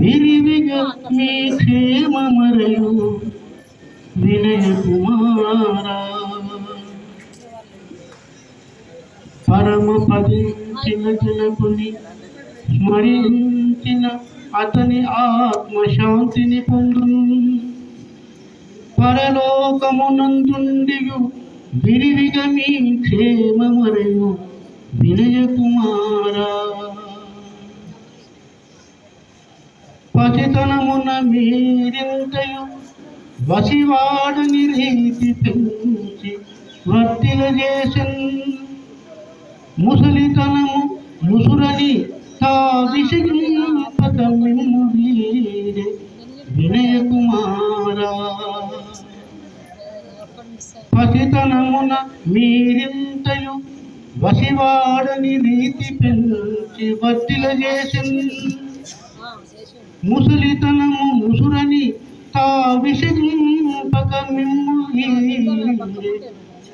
విరివిగ మీ క్షేమమరయు వినయ కుమారా. పరమ పదించిన జనకుని స్మరించిన అతని ఆత్మశాంతిని పొందును. పరలోకమునందుండియు విరివిగ మీ క్షేమమరయు వినయ కుమారా. మీరింతయు వసివాడని రీతి పెంచి వర్తిల చేసన్. ముసలితనము ముసురని తాదిశపత మిమ్ము వీరే వినయ కుమారా పతితనమున మీరింతయు వసివాడని రీతి పెంచి వర్తిల చేసన్. ముసలితనము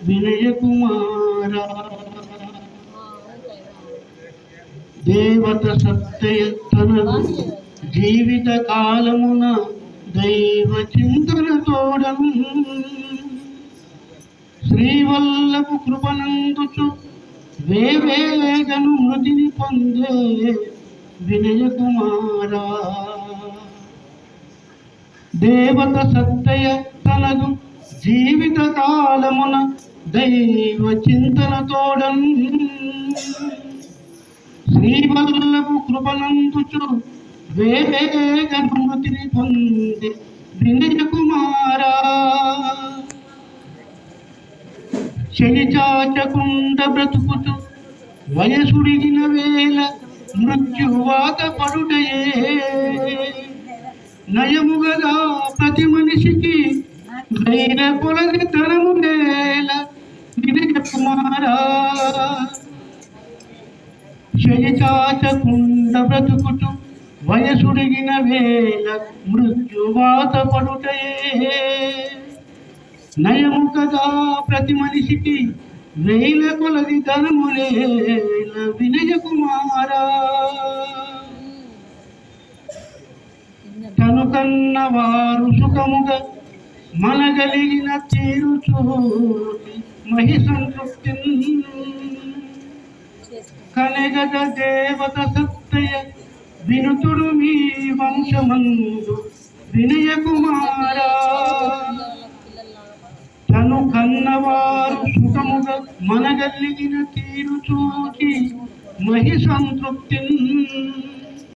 వినయ కుమార. దేవత సత్యతనదు జీవిత కాలమున దైవ చింతన తోడం. శ్రీవల్లపు కృపనందుచు వేవేగను మృతిని పొందే వినయ కుమారా. దేవత సత్తయ తనదు జీవిత కాలమున దైవ చింతన తోడం శ్రీవల్లభు కృపనంతుచు వేవేగ మృతిని పొంది వినయ కుమారా. శని బ్రతుకుతూ వయసుడిగిన వేళ మృత్యువాత పడుటయే. ధైర్య కొలది తరము వేళ వినయ కుమారా శనిచాచకుండ బ్రతుకుతూ వయసుడిగిన వేళ మృత్యువాత పడుటయే. నయము కదా ప్రతి మనిషికి వేల కొలది ధనములేల వినయ కుమారా? తను కన్న వారు సుఖముగా మనగలిగిన తీరు చూసి మహి సంతృప్తి కనగద దేవత సత్తయ వినుతుడు మీ వంశమందు వినయ కుమారా. తను కన్నవారు సుఖముగా మనగలిగిన తీరు చూచి మహి సంతృప్తి